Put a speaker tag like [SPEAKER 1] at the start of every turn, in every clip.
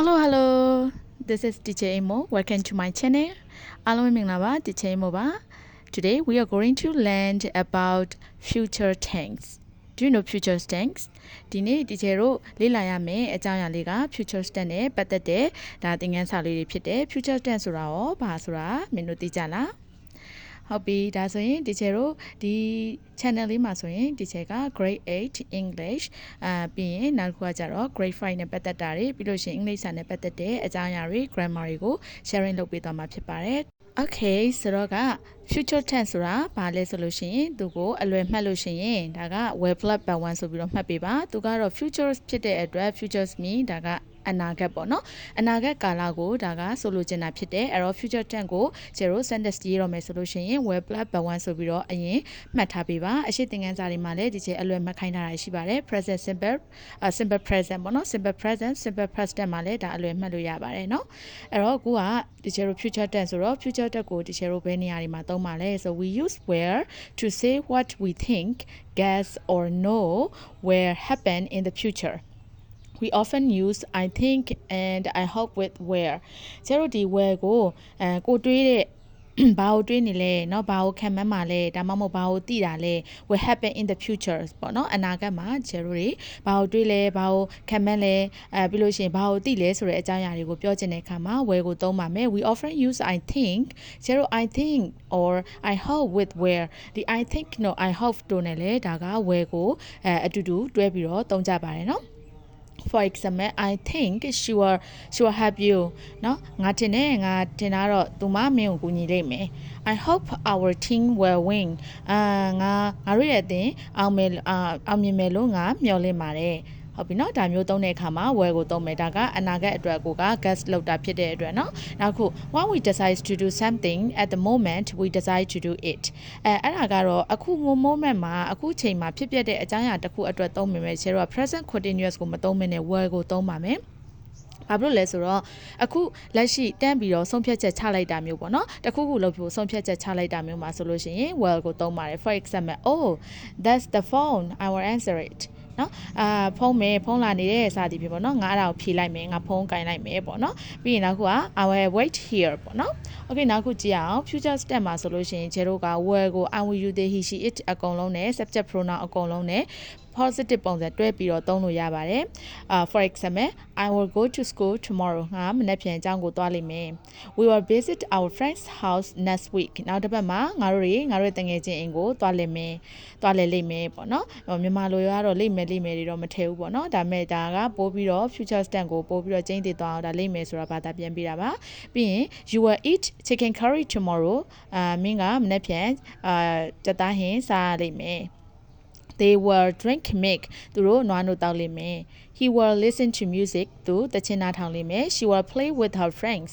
[SPEAKER 1] Hello hello this is DJ Imo welcome to my channel အားလုံးပဲမင်္ဂလာပါ DJ Imo ပါ Today we are going to learn about future tense Do you know future tense ဒီနေ့ DJ တို့လေ့လာရမယ့်အကြောင်းအရာလေးက future tense နဲ့ပတ်သက်တဲ့ဒါသင်ခန်းစာလေးတွေဖြစ်တယ် future tense ဆိုတာရောဘာဆိုတာမင်းတို့သိကြလား ဟုတ်ပြီဒါဆိုရင် teacher တို့ဒီ channel လေးမှာဆိုရင် teacher က grade 8 English အာပြီးရင်နောက်တစ်ခုကကြတော့ grade 5နဲ့ပတ်သက်တာတွေပြီးလို့ရှိရင် English စာနဲ့ပတ်သက်တဲ့အကြောင်းအရာတွေ grammar တွေကို sharing လုပ်ပေးသွားမှာဖြစ်ပါတယ် Okay ဆိုတော့က future tense ဆိုတာဘာလဲဆိုလို့ရှိရင်သူကိုအလွယ်မှတ်လို့ရှိရင်ဒါက well plus by 1ဆိုပြီးတော့မှတ်ပေးပါသူကတော့ futures ဖြစ်တဲ့အတွက် futures mean ဒါက အနာဂတ်ပေါ့နော်အနာဂတ်ကာလကိုဒါကဆိုလိုချင်တာဖြစ်တယ်အဲ့တော့ future tense ကိုကျတို့ sentence ရေးရမယ်ဆိုလို့ရှိရင် were plus b1 ဆိုပြီးတော့အရင်မှတ်ထားပေးပါအရှိသင်ခန်းစာတွေမှာလည်းဒီချက်အလွယ်မှတ်ခိုင်းထားတာရှိပါတယ် present simple simple present ပေါ့နော် simple present simple past tense မှာလည်းဒါအလွယ်မှတ်လို့ရပါတယ်နော်အဲ့တော့အခုကဒီချက်တို့ future tense ဆိုတော့ future tense ကိုဒီချက်တို့ဘယ်နေရာတွေမှာသုံးပါလဲ so we use where to say what we think guess or know will happen in the future we often use i think and i hope with where ကျတို့ဒီ where ကိုအဲကိုတွေးတဲ့ ဘာကိုတွေးနေလဲเนาะဘာကိုခံမှန်းမှာလဲဒါမှမဟုတ်ဘာကိုသိတာလဲ will happen in the future ပေါ့เนาะအနာဂတ်မှာကျတို့တွေဘာကိုတွေးလဲဘာကိုခံမှန်းလဲအဲပြီးလို့ရှိရင်ဘာကိုသိလဲဆိုတဲ့အကြောင်းအရာတွေကိုပြောချင်တဲ့အခါမှာ where ကိုသုံးပါမယ် we often use i think ကျတို့ i think or i hope with where ဒီ i think no i hope တို့နဲ့လဲဒါက where ကိုအဲအတူတူတွဲပြီးတော့သုံးကြပါတယ်เนาะ for example i think she will she will help you เนาะငါတင်တယ်ငါတင်တာတော့သူမမင်းကိုကူညီလိမ့်မယ် i hope our team will win အာငါငါတို့ရဲ့အသင်းအောင်မယ်အာအောင်မြင်မယ်လို့ငါမျှော်လင့်ပါတယ် ဟုတ်ပြီနော်ဒါမျိုးသုံးတဲ့အခါမှာ where ကိုသုံးမယ်ဒါကအနာဂတ်အတွက်ကိုက guess လောက်တာဖြစ်တဲ့အတွက်နော်နောက်ခု what we decide to do something at the moment we decide to do it အဲအဲ့ဒါကတော့အခု moment မှာအခုချိန်မှာဖြစ်ပျက်တဲ့အကြောင်းအရာတစ်ခုအတွက်သုံးမယ်မယ်ဆိုတော့ present continuous ကိုမသုံးမင်းနဲ့ where ကိုသုံးပါမယ်ဘာဖြစ်လို့လဲဆိုတော့အခုလက်ရှိတန်းပြီးတော့ဆုံးဖြတ်ချက်ချလိုက်တာမျိုးပေါ့နော်တခုခုလုပ်ဖို့ဆုံးဖြတ်ချက်ချလိုက်တာမျိုးမှာဆိုလို့ရှိရင် well ကိုသုံးပါတယ် for example oh that's the phone i will answer it နော်အာဖုန်းမယ်ဖုန်းလာနေတဲ့စသည်ဖြစ်ပေါ့နော်ငါအဲ့ဒါကိုဖြေလိုက်မယ်ငါဖုန်းကင်လိုက်မယ်ပေါ့နော်ပြီးရင်နောက်ခုက I will wait here ပေါ့နော် okay နောက်ခုကြည့်အောင် future step မှာဆိုလို့ရှိရင်ကျတို့က will ကို I will you they he she it အကုန်လုံးနဲ့ subject pronoun အကုန်လုံးနဲ့ positive ပုံစံတွဲပြီးတော့သုံးလို့ရပါတယ်အာ for example I will go to school tomorrow ငါမနေ့ပြန်အကြောင်းကိုသွားလိမ့်မယ် we will visit our friend's house next week နောက်တစ်ပတ်မှာငါတို့တွေငါတို့တငယ်ချင်းအိမ်ကိုသွားလိမ့်မယ်သွားလေလိမ့်မယ်ပေါ့နော်မြန်မာလိုရတော့လိမ့်မယ်လိမ့်မယ်တွေတော့မထည့်ဘူးပေါ့နော်ဒါမဲ့ဒါကပိုးပြီးတော့ future tense ကိုပိုးပြီးတော့ကျင်းတည်သွားအောင်ဒါလိမ့်မယ်ဆိုတာဘာသာပြန်ပြတာပါပြီးရင် you will eat chicken curry tomorrow အာမင်းကမနေ့ပြန်အာကြက်သားဟင်းစားလိမ့်မယ် they will drink milk သူတို့နွားနို့တောက်လိမ့်မယ် he will listen to music သူတချင်းနားထောင်လိမ့်မယ် she will play with her friends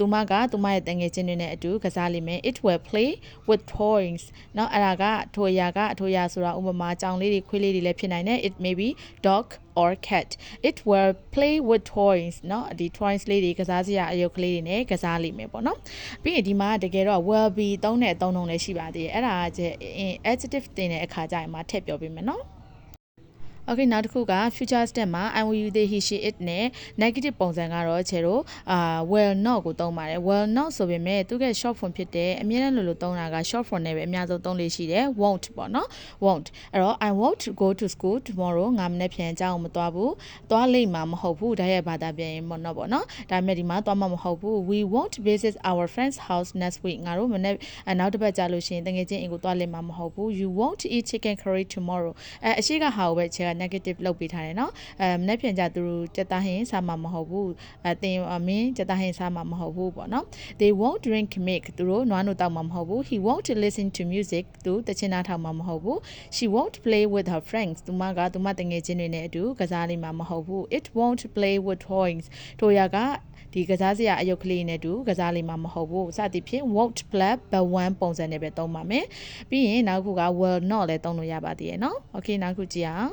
[SPEAKER 1] သူမကသူမရဲ့တငယ်ချင်းတွေနဲ့အတူကစားလိမ့်မယ် it will play with toys เนาะအဲ့ဒါကထိုအရာကအထိုအရာဆိုတာဥပမာကြောင်လေးတွေခွေးလေးတွေလည်းဖြစ်နိုင်တယ် it may be dog or cat it will play with toys เนาะဒီ toys လေးတွေကစားစရာအယုတ်ကလေးတွေနဲ့ကစားလိမ့်မယ်ပေါ့နော်ပြီးရင်ဒီမှာတကယ်တော့ will be သုံးတဲ့အသုံးနှုန်းလည်းရှိပါသေးတယ်အဲ့ဒါကကျ adjective တင်တဲ့အခါကျရင်မှထည့်ပြောပေးမယ်နော် Okay နောက်တစ်ခုက future step မှာ I will you they he she it နဲ့ negative ပုံစံကတော့ခြေတို့အာ will not ကိုသုံးပါတယ် will not ဆိုပေမဲ့သူက short form ဖြစ်တယ်အမြဲတမ်းလိုလိုသုံးတာက short form နဲ့ပဲအများဆုံးသုံးလေးရှိတယ် won't ပေါ့နော် won't အဲ့တော့ I won't go to school tomorrow ငါမနေ့ပြန်အကြောင်းမသွားဘူးသွားလိမ့်မှာမဟုတ်ဘူးဒါရဲ့ဘာသာပြန်ရင်ပေါ့နော်ပေါ့နော်ဒါပေမဲ့ဒီမှာသွားမှာမဟုတ်ဘူး we won't visit our friend's house next week ငါတို့မနေ့နောက်တစ်ပတ်ကြာလို့ရှိရင်တကယ်ချင်းအိမ်ကိုသွားလိမ့်မှာမဟုတ်ဘူး you won't eat chicken curry tomorrow အဲအရှိကဟာကိုပဲခြေက negative လုပ်ပေးထားတယ်เนาะအဲမနေ့ပြန်ကြသူတို့စက်သားဟင်းစားမှာမဟုတ်ဘူးအဲတင်မင်းစက်သားဟင်းစားမှာမဟုတ်ဘူးပေါ့เนาะ they won't drink milk သူတို့နွားနို့တောက်မှာမဟုတ်ဘူး he won't listen to music သူတချင်နာထောင်မှာမဟုတ်ဘူး she won't play with her friends သူမကသူမတငယ်ချင်းတွေနဲ့အတူကစားလိမ့်မှာမဟုတ်ဘူး it won't play with toys တို့ရကဒီကစားစရာအယုတ်ကလေးနဲ့တူကစားလိမ့်မှာမဟုတ်ဘူးစသည်ဖြင့် won't play but one ပုံစံနဲ့ပဲသုံးပါမယ်ပြီးရင်နောက်ခုက will not လည်းသုံးလို့ရပါသေးရဲ့เนาะ okay နောက်ခုကြည့်အောင်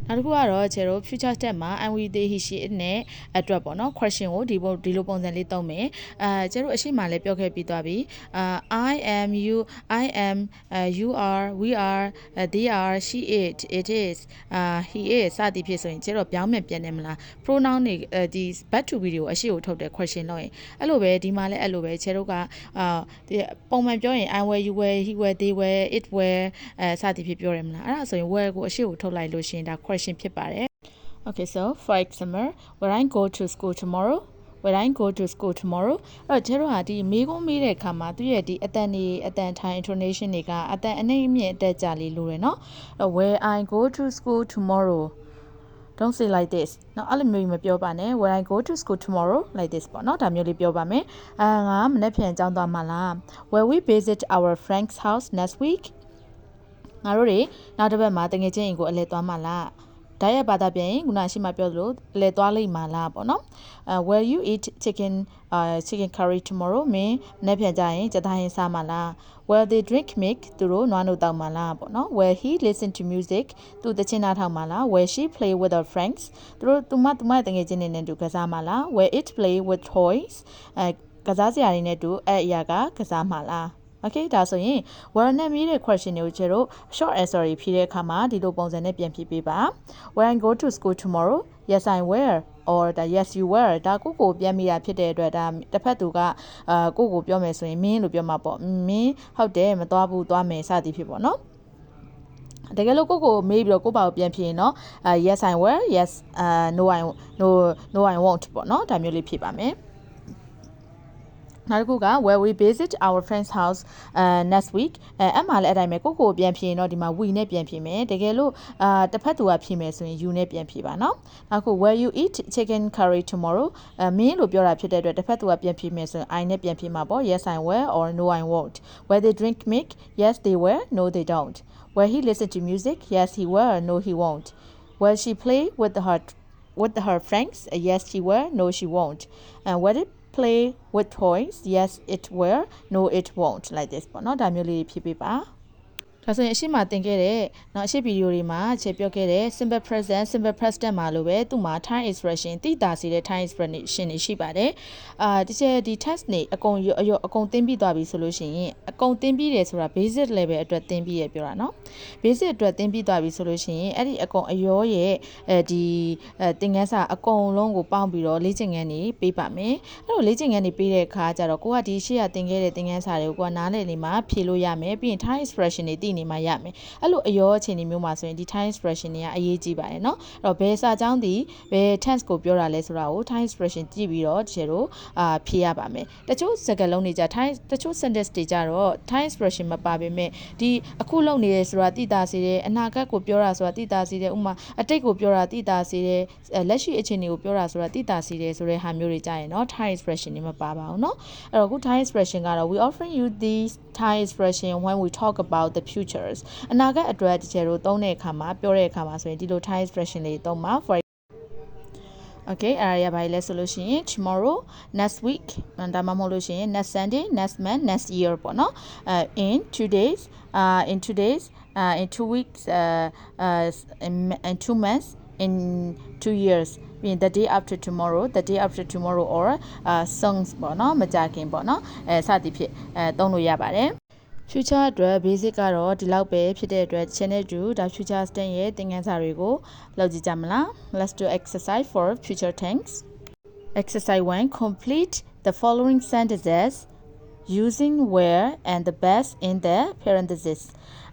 [SPEAKER 1] နနောက်တစ်ခုကတော့ကျတော့ future tense မှာ I will they he she it နဲ့အတွက်ပေါ့နော် question ကိုဒီပုံဒီလိုပုံစံလေးသုံးမယ်အဲကျတော့အရှိမလည်းပြောခဲ့ပြီးသွားပြီအာ I am you I am uh, you are we are uh, they are she it it is uh, he is စသည်ဖြစ်ဆိုရင်ကျတော့ပြောင်းပြန်ပြန်နေမလား pronoun တွေအဲဒီ back to be တွေကိုအရှိကိုထုတ်တဲ့ question လို့ရင်အဲ့လိုပဲဒီမှာလည်းအဲ့လိုပဲကျတို့ကအာဒီပုံမှန်ပြောရင် I were you were he were they were it were အဲစသည်ဖြစ်ပြောရမလားအဲ့ဒါဆိုရင် were ကိုအရှိကိုထုတ်လိုက်လို့ရှိရင်ဒါ question ဖြစ်ပါတယ် Okay so for example will I go to school tomorrow will I go to school tomorrow အဲ့တော့ကျတို့ဟာဒီမေးခွန်းမေးတဲ့အခါမှာသူရဲ့ဒီအတန်နေအတန်ထိုင် intonation တွေကအတန်အနှိမ့်အမြင့်အတက်ကြလေးလိုတယ်เนาะအဲ့တော့ will I go to school tomorrow don't say like this เนาะအဲ့လိုမျိုးမပြောပါနဲ့ will I go to school tomorrow like this ပေါ့เนาะဒါမျိုးလေးပြောပါမယ်အာငါမနေ့ပြန်ကြောင်းသွားမှာလား will we visit our friend's house next week ငါတို့တွေနောက်တစ်ပတ်မှာတငယ်ချင်းအိမ်ကိုအလဲသွားမှာလား ဓာတ်ရဘာသာပြန်ရင်ခုနရှိမှပြောသလိုလဲသွားလိမ့်မှာလားပေါ့နော်အဲ will you eat chicken uh chicken curry tomorrow မင်းနေ့ပြန်ကြရင်ကြက်သားဟင်းစားမှာလား will they drink milk သူတို့နွားနို့တောက်မှာလားပေါ့နော် will he listen to music သူတချင်းနားထောင်မှာလား will she play with her friends သူတို့သူမသူမတငယ်ချင်းတွေနဲ့တူကစားမှာလား will it play with toys အဲကစားစရာတွေနဲ့တူအဲ့အရာကကစားမှာလား Okay ဒါဆိုရင် were နဲ့မေးတဲ့ question တွေကိုကျတော့ short answer တွေဖြေတဲ့အခါမှာဒီလိုပုံစံနဲ့ပြန်ဖြေပေးပါ Will I go to school tomorrow Yes I will or ဒါ yes you will ဒါကိုကိုပြန်မိတာဖြစ်တဲ့အတွက်ဒါတစ်ဖက်သူကအာကိုကိုပြောမယ်ဆိုရင်မင်းလို့ပြောမှာပေါ့မင်းဟုတ်တယ်မသွားဘူးသွားမယ်စသည်ဖြစ်ပေါ့နော်တကယ်လို့ကိုကိုမေးပြီးတော့ကိုပါကိုပြန်ဖြေရင်တော့အာ yes I will yes uh no I no no I won't ပေါ့နော်ဒါမျိုးလေးဖြေပါမယ် နောက်တစ်ခုက where we visit our friend's house uh next week အဲအမှလည်းအတိုင်းပဲကိုကိုပြန်ဖြေရင်တော့ဒီမှာ we နဲ့ပြန်ဖြေမယ်တကယ်လို့အာတစ်ဖက်သူကဖြေမယ်ဆိုရင် you နဲ့ပြန်ဖြေပါနော်နောက်ခု where you eat chicken curry tomorrow အဲမင်းလို့ပြောတာဖြစ်တဲ့အတွက်တစ်ဖက်သူကပြန်ဖြေမယ်ဆိုရင် I နဲ့ပြန်ဖြေမှာပေါ့ yes I will or no I won't where they drink milk yes they will no they don't where he listen to music yes he will no he won't where she play with her with her friends yes she will no she won't and where it play with toys. Yes it will. No it won't. Like this ပေါ့နော်ဒါမျိုးလေးဖြည်းဖြည်းပါ ဒါဆိုရင်အရှိမတင်ခဲ့တဲ့နောက်အရှိဗီဒီယိုတွေမှာခြေပြောခဲ့တဲ့ simple present simple past tense မှာလိုပဲသူ့မှာ time expression တိတာစီတဲ့ time expression တွေရှိပါတယ်။အာတကယ်ဒီ test နေအကုန်အယောအကုန်သင်ပြီးသွားပြီဆိုလို့ရှိရင်အကုန်သင်ပြီးတယ်ဆိုတာ basic level အတွက်သင်ပြီးရပြောတာနော်။ basic အတွက်သင်ပြီးသွားပြီဆိုလို့ရှိရင်အဲ့ဒီအကုန်အယောရဲ့အဲဒီသင်ခန်းစာအကုန်လုံးကိုပေါင်းပြီးတော့လေ့ကျင့်ခန်းတွေပေးပါမယ်။အဲ့လိုလေ့ကျင့်ခန်းတွေပေးတဲ့အခါကျတော့ကိုကဒီရှေ့ကသင်ခဲ့တဲ့သင်ခန်းစာတွေကိုကိုကနားလည်နေမှာဖြေလို့ရမယ်။ပြီးရင် time expression တွေသိနေမှာရမယ်အဲ့လိုအရောအခြေအနေမျိုးမှာဆိုရင်ဒီ time expression တွေကအရေးကြီးပါတယ်เนาะအဲ့တော့ဘယ်စာကြောင်းဒီဘယ် tense ကိုပြောတာလဲဆိုတာကို time expression ကြည့်ပြီးတော့ဒီလိုအာဖြေရပါမယ်တချို့စကားလုံးတွေကြ time တချို့ sentence တွေကြတော့ time expression မပါပေမဲ့ဒီအခုလုပ်နေရဆိုတာတိတာစေတယ်အနာဂတ်ကိုပြောတာဆိုတာတိတာစေတယ်ဥမာအတိတ်ကိုပြောတာတိတာစေတယ်လက်ရှိအခြေအနေကိုပြောတာဆိုတာတိတာစေတယ်ဆိုတဲ့ဟာမျိုးတွေကြရင်เนาะ time expression တွေမပါပါဘူးเนาะအဲ့တော့အခု time expression ကတော့ we often use these time expression when we talk about the futures အနာဂတ်အတွက်ဒီကျဲတို့သုံးတဲ့အခါမှာပြောတဲ့အခါမှာဆိုရင်ဒီလို time expression တွေသုံးပါ for Okay အဲ့ဒါရပါလေဆိုလို့ရှိရင် tomorrow next week ဒါမှမဟုတ်လို့ရှိရင် next sunday next month next year ပေါ့နော်အဲ in 2 days uh in 2 days uh in 2 weeks uh uh in, in 2 months in 2 years ပြီးရင် the day after tomorrow the day after tomorrow or uh songs ပေါ့နော်မကြခင်ပေါ့နော်အဲစသည်ဖြင့်အဲသုံးလို့ရပါတယ် future အတွက် basic ကတော့ဒီလောက်ပဲဖြစ်တဲ့အတွက် channel 2ဒါ future tense ရဲ့သင်ခန်းစာတွေကိုလောက်ကြည့်ကြမလား let's do exercise for future tense exercise 1 complete the following sentences using where and the best in the parentheses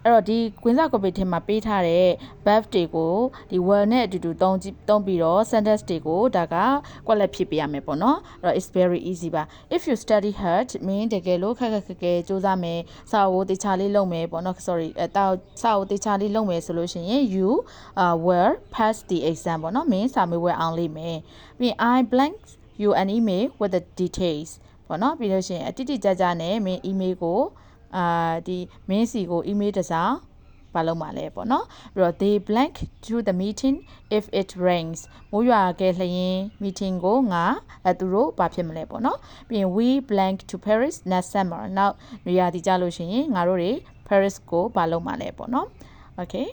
[SPEAKER 1] အဲ့တော့ဒီကွင်းစာ copy ထဲမှာပေးထားတဲ့ verb တွေကိုဒီ where နဲ့အတူတူသုံးကြည့်သုံးပြီးတော့ sentence တွေကိုဒါကကွက်လက်ဖြစ်ပေးရမယ်ပေါ့နော်အဲ့တော့ it's very easy ပါ if you study hard မင်းတကယ်လို့ခက်ခက်ခက်ခဲစူးစမ်းမယ်စာအုပ်တေချာလေးလုပ်မယ်ပေါ့နော် sorry အဲတာစာအုပ်တေချာလေးလုပ်မယ်ဆိုလို့ရှိရင် you uh, will pass the exam ပေါ့နော်မင်းစာမေးပွဲအောင်လိမ့်မယ်ပြီး I blank you an email with the details ပေါ့နော်ပြီးလို့ရှိရင်အတိအကျကြနဲ့မင်း email ကိုအာဒီမင်းစီကို email တစ်စောင်ဘာလို့မှလဲပေါ့နော်ပြီးတော့ they blank to the meeting if it rains မိုးရွာခဲ့လျင် meeting ကိုငါအဲသူတို့ဘာဖြစ်မလဲပေါ့နော်ပြီးရင် we blank to Paris next summer နောက်နေရာဒီကြလို့ရှိရင်ငါတို့တွေ Paris ကိုဘာလို့မှလဲပေါ့နော် okay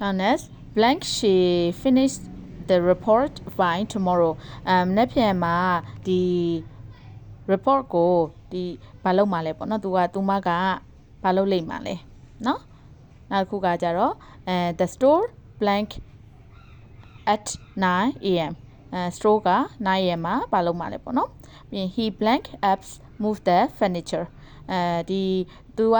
[SPEAKER 1] now next blank she finished the report by tomorrow um နေ့ပြန်မှာဒီ report ကိုဒီဘာလုပ်မှာလဲပေါ့နော်သူကသူမကဘာလုပ်လိမ့်မှာလဲနော်နောက်တစ်ခုကကြတော့အဲ the store blank at 9 am အဲ store က9 am မှာဘာလုပ်မှာလဲပေါ့နော်ပြီးရင် he blank apps move the furniture အဲဒီသူက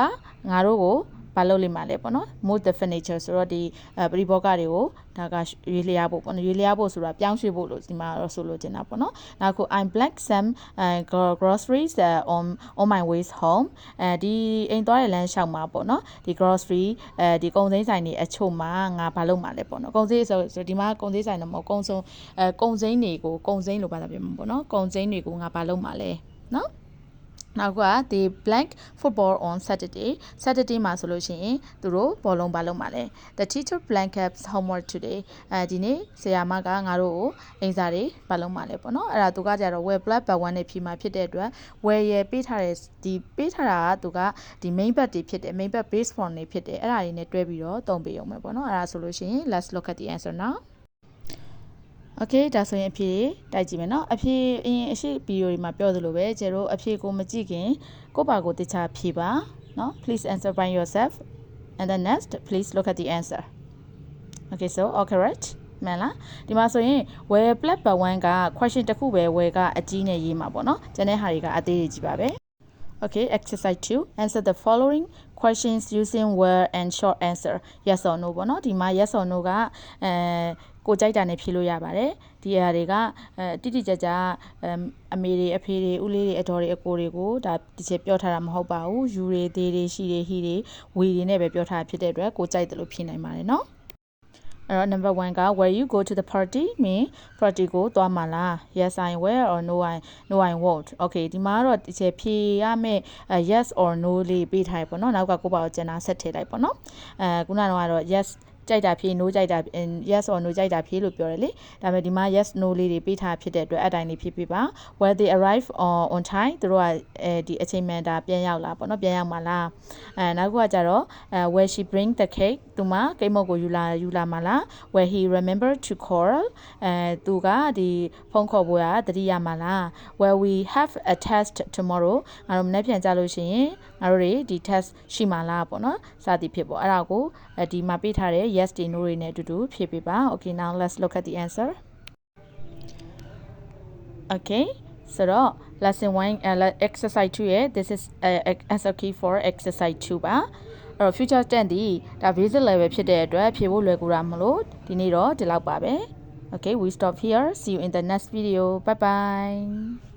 [SPEAKER 1] ငါတို့ကို ဘာလုပ်လိမ့်မှာလဲပေါ့နော် move the furniture ဆိုတော့ဒီအဲပရိဘောဂတွေကိုဒါကရွေးလျားဖို့ပေါ့နော်ရွေးလျားဖို့ဆိုတာပြောင်းရွှေ့ဖို့လို့ဒီမှာတော့ဆိုလိုချင်တာပေါ့နော်နောက်ခု I'm black some uh, groceries uh, on on my ways home အဲဒီအိမ်သွားတဲ့လမ်းလျှောက်မှာပေါ့နော်ဒီ grocery အဲဒီကုန်စည်ဆိုင်တွေအချို့မှာငါဘာလုပ်မှာလဲပေါ့နော်ကုန်စည်ဆိုဆိုဒီမှာကုန်စည်ဆိုင်တော့မဟုတ်ကုန်စုံအဲကုန်စည်တွေကိုကုန်စည်လို့ဘာသာပြောမှာပေါ့နော်ကုန်စည်တွေကိုငါဘာလုပ်မှာလဲနော် နောက်က the blank football on saturday saturday မှာဆိုလို့ရှိရင်သူတို့ဘောလုံးဘာလုပ်မှာလဲ the teacher blank ups homework today အဲဒီနေ့ဆရာမကငါတို့ကိုအင်စာတွေဘာလုပ်မှာလဲပေါ့နော်အဲ့ဒါသူကကြတော့ web black but one နဲ့ဖြီမှာဖြစ်တဲ့အတွက် where ရပေးထားတဲ့ဒီပေးထားတာကသူကဒီ main bed တွေဖြစ်တယ် main bed base form တွေဖြစ်တယ်အဲ့ဒါတွေနဲ့တွဲပြီးတော့တုံပေးအောင်မယ်ပေါ့နော်အဲ့ဒါဆိုလို့ရှိရင် let's look at the answer now Okay ဒါဆိုရင်အဖြေတိုက်ကြည့်မယ်เนาะအဖြေအရင်အရှိဗီဒီယိုတွေမှာပြောသလိုပဲကျတို့အဖြေကိုမကြည့်ခင်ကိုယ့်ဘာကိုတခြားဖြေပါเนาะ please answer by yourself and then next please look at the answer Okay so all correct မှန်လားဒီမှာဆိုရင် where plat per 1က question တစ်ခုပဲ where ကအကြီးနဲ့ရေးမှာပေါ့เนาะကျန်တဲ့ဟာတွေကအသေးတွေကြီးပါပဲ Okay, exercise 2. Answer the following questions using where and short answer. Yes or no ပေါ့နော်ဒီမှာ yes or no ကအဲ ကိုကြိုက်တာနဲ့ဖြေလို့ရပါတယ်ဒီအရာတွေကအဲတိတိကျကျအမေတွေအဖေတွေဦးလေးတွေအတော်တွေအကိုတွေကိုဒါဒီချက်ပြောထားတာမဟုတ်ပါဘူးယူတွေသေးတွေရှိတွေဟီတွေဝီတွေနဲ့ပဲပြောထားဖြစ်တဲ့အတွက်ကိုကြိုက်တယ်လို့ဖြေနိုင်ပါတယ်နော်အဲ့တော့ number 1က where you go to the party mean party ကိုသွားမှာလား yes i will or no i no i won't okay ဒီမှာတော့ဒီချက်ဖြေရမယ့် yes or no လေးပေးထားရပေါ့နော်နောက်ကကိုပါကိုကျန်တာဆက်ထည့်လိုက်ပေါ့နော်အဲခုနကတော့ yes ကြိုက်တာဖြေ no ကြိုက်တာ yes or no ကြိုက်တာဖြေလို့ပြောတယ်လေဒါပေမဲ့ဒီမှာ yes no လေးတွေပေးထားဖြစ်တဲ့အတွက်အတိုင်းလေးဖြေပြပါ where they arrive on on time သူတို့ကအဲဒီအချိန်မှန်တာပြန်ရောက်လာပေါ့နော်ပြန်ရောက်မှာလားအဲနောက်ကကြတော့အဲ where she bring the cake သူမကိတ်မုတ်ကိုယူလာယူလာမှာလား where he remember to call အဲသူကဒီဖုန်းခေါ်ဖို့ရတတိယမှာလား where we have a test tomorrow ငါတို့မနေ့ပြန်ကြလို့ရှိရင်ငါတို့တွေဒီ test ရှိမှာလားပေါ့နော်စသည်ဖြစ်ပေါ့အဲ့ဒါကိုဒီမှာပေးထားတဲ့ yes တွေ no တွေနဲ့အတူတူဖြည့်ပေးပါ okay now let's look at the answer okay ဆိုတော့ lesson 1 uh, exercise 2ရဲ့ this is uh, answer key for exercise 2ပါအဲ့တော့ future tense ဒီဒါ basic level ဖြစ်တဲ့အတွက်ဖြေဖို့လွယ်ကူတာမလို့ဒီနေ့တော့ဒီလောက်ပါပဲ okay we stop here see you in the next video bye bye